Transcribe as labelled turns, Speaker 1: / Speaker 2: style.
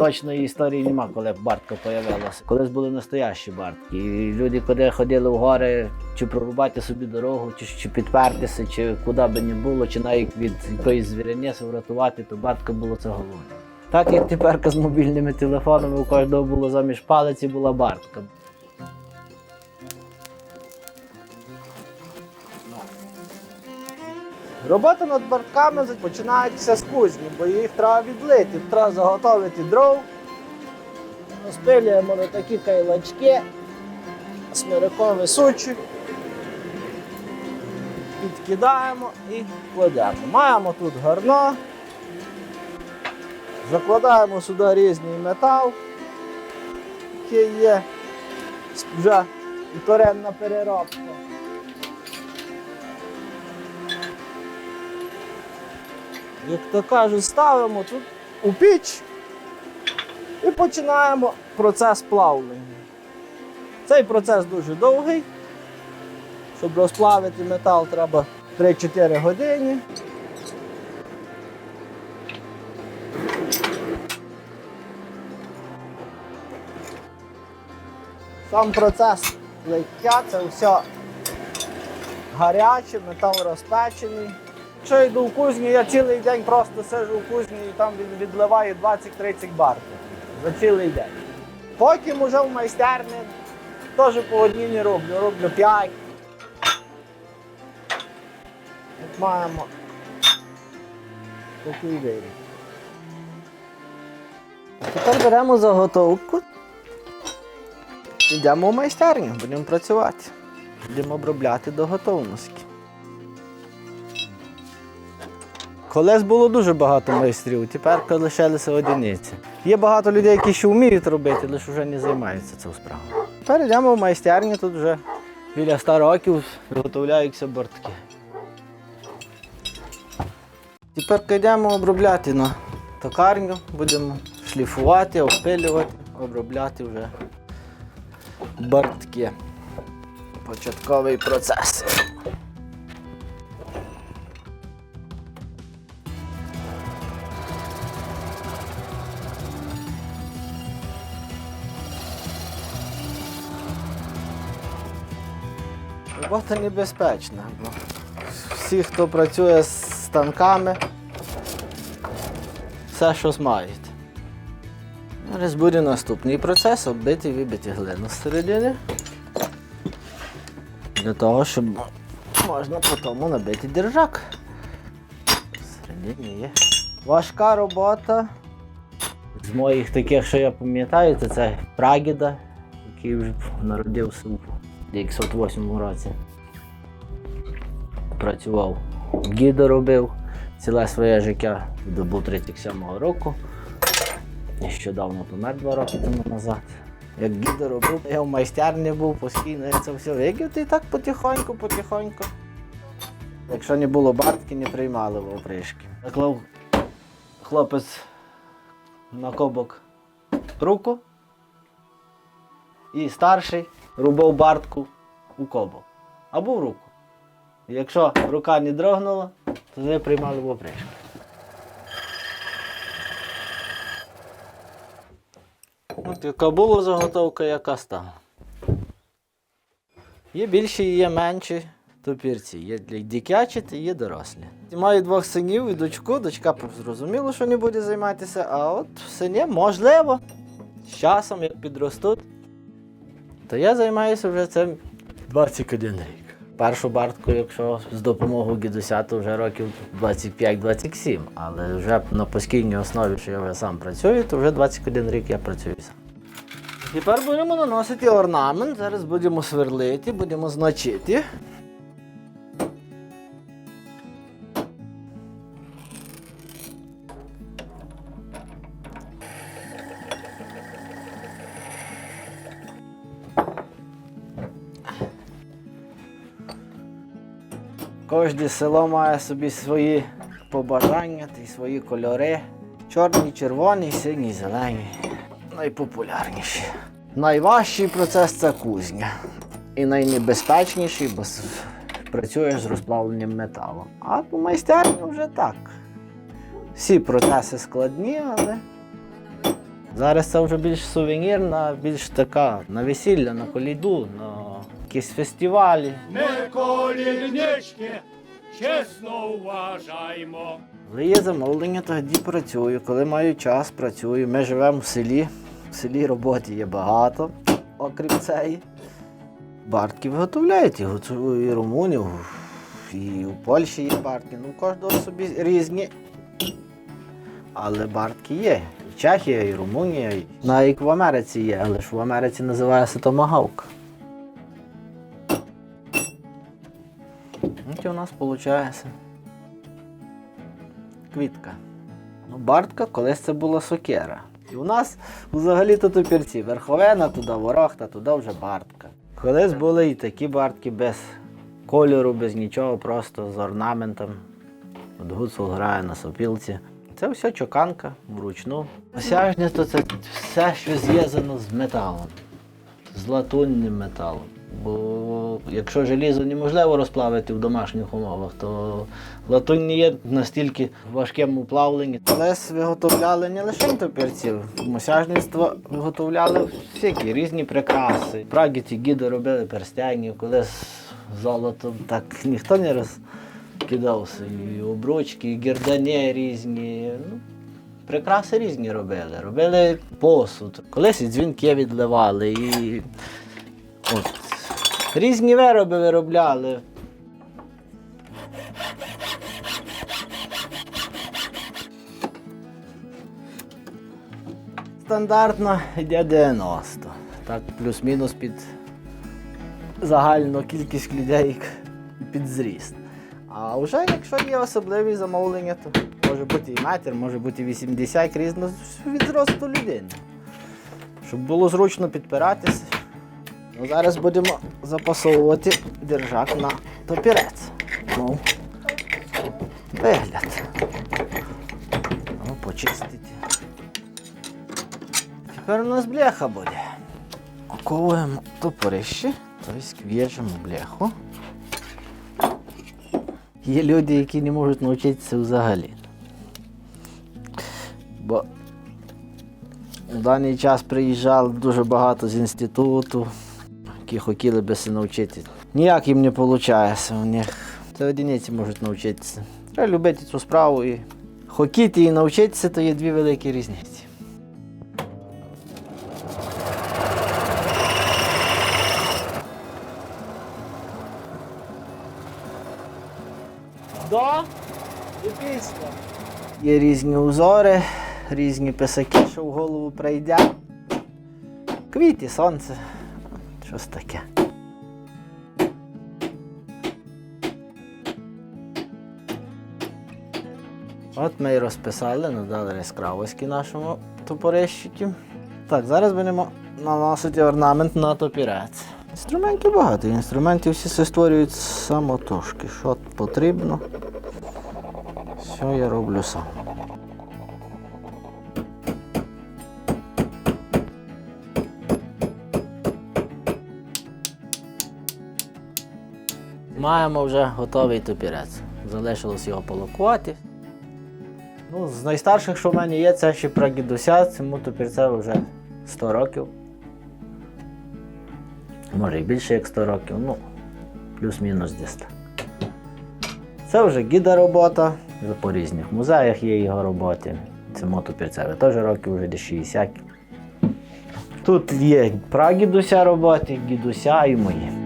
Speaker 1: точної історії нема, коли бартка появилася. Колись були настоящі бартки. І люди, коли ходили в гори, чи прорубати собі дорогу, чи, чи підпертися, чи куди би не було, чи навіть від якоїсь звіряниси врятувати, то бартка було це головне. Так як тепер з мобільними телефонами у кожного було заміж палиці, була бартка. Робота над бартками починається з кузні, бо їх треба відлити, треба заготовити дров. Розпилюємо на такі кайлачки, смирикові сучі, підкидаємо і кладемо. Маємо тут гарно, закладаємо сюди різний метал, який є вже вторинна переробка. Як то кажуть, ставимо тут у піч і починаємо процес плавлення. Цей процес дуже довгий. Щоб розплавити метал, треба 3-4 години. Сам процес лиття це все гаряче, метал розпечений. Якщо я йду в кузню, я цілий день просто сиджу в кузні і там від- відливаю 20-30 барків за цілий день. Потім уже в майстерні теж по одній не роблю, роблю 5. От маємо такий виріб. Тепер беремо заготовку. Йдемо в майстерню, будемо працювати. Будемо обробляти до готовності. Колись було дуже багато майстрів, тепер лишилися одиниці. Є багато людей, які ще вміють робити, лише вже не займаються цим справою. Тепер йдемо в майстерню, тут вже біля 100 років виготовляються бортки. Тепер йдемо обробляти на токарню, будемо шліфувати, обпилювати, обробляти вже бортки. Початковий процес. Робота небезпечна. бо Всі, хто працює з станками, все щось мають. Зараз буде наступний процес оббити вибити глину з середини. Для того, щоб можна потім набити держак. Всередині є. Важка робота. З моїх таких, що я пам'ятаю, це Прагіда, який вже народився у 1908 році. Працював гідо робив ціле своє життя до 37-го року. Нещодавно помер два роки тому назад. Як гідо робив, я в майстерні був постійно, я це все вигів, і так потихоньку, потихоньку. Якщо не було бартки, не приймали в опришки. Наклав хлопець на кобок руку і старший рубав бартку у кобок або в руку. Якщо рука не дрогнула, то вони приймали в опришки. От яка була заготовка, яка стала. Є більші, є менші топірці. Є дитячі та є дорослі. Маю двох синів і дочку. Дочка зрозуміло, що не буде займатися, а от сині можливо. З часом, як підростуть, то я займаюся вже цим 21 рік. Першу бартку, якщо з допомогою дідуся, то вже років 25-27. Але вже на постійній основі, що я вже сам працюю, то вже 21 рік я працюю сам. Тепер будемо наносити орнамент, зараз будемо сверлити, будемо значити. Кожне село має собі свої побажання та свої кольори. Чорний, червоний, синій, зелений. Найпопулярніші. Найважчий процес це кузня. І найнебезпечніший, бо працюєш з розплавленням металу. А у майстерні вже так. Всі процеси складні, але Зараз це вже більш сувенірна, більш така на весілля, на коліду, на якісь фестивалі.
Speaker 2: Ми колільнички чесно вважаємо.
Speaker 1: Коли є замовлення, тоді працюю. Коли маю час, працюю. Ми живемо в селі. В селі роботи є багато, окрім цієї. Бартки виготовляють і готують і румунів, і у Польщі є бартки. Ну, кожного собі різні. Але бартки є. І Чехія, і Румунія. і Навіть в Америці є, але ж в Америці називається томагавк. Ось у нас виходить квітка. Ну, бартка колись це була сокира. І у нас взагалі то топірці. Верховена, туди ворохта, туди вже бартка. Колись були і такі бартки без кольору, без нічого, просто з орнаментом. От гуцул грає на сопілці. Це все чоканка вручну. Осяжня то це все, що зв'язано з металом, з латунним металом. Бо якщо желізо неможливо розплавити в домашніх умовах, то латунь не є настільки важким у плавленні. Колись виготовляли не лише топірців, мосяжництво виготовляли всякі різні прикраси. Прагі ті гіди робили перстенів, коли з золотом так ніхто не розкидався. І обручки, і гердані різні. Ну, прикраси різні робили. Робили посуд. Колись і дзвінки відливали, і от, різні вироби виробляли. Стандартно йде 90. Так, плюс-мінус під загальну кількість людей під зріст. А вже якщо є особливі замовлення, то може бути і метр, може бути 80 різно від зросту людини. Щоб було зручно підпиратися. Ну, зараз будемо запасовувати держак на топірець. Ну, вигляд. Ну, почистити. Тепер у нас бляха буде. Оковуємо топорище, тобто в'єжемо бляху. Є люди, які не можуть навчитися взагалі. Бо в даний час приїжджало дуже багато з інституту, які хотіли би се навчити. Ніяк їм не виходить. У них це одиниці можуть навчитися. Треба любити цю справу і хотіти і навчитися, то є дві великі різниці. До і після. Є різні узори, різні писаки, що в голову прийде. Квіти, сонце. Щось таке. От ми і розписали, надали яскравості нашому топорищику. Так, зараз будемо наносити орнамент на топірець. Інструментів багато, інструменти всі се створюють самотужки. Що потрібно, все я роблю сам. Маємо вже готовий топірець. Залишилось його полакувати. Ну, з найстарших, що в мене є, це ще про дідуся, цьому топірцеву вже 100 років. Може і більше як 100 років, ну, плюс-мінус десь. Це вже гіда робота. Вже по різних музеях є його роботи. Це мотопірцеве теж років вже десь 60. Тут є про дідуся роботи, дідуся і мої.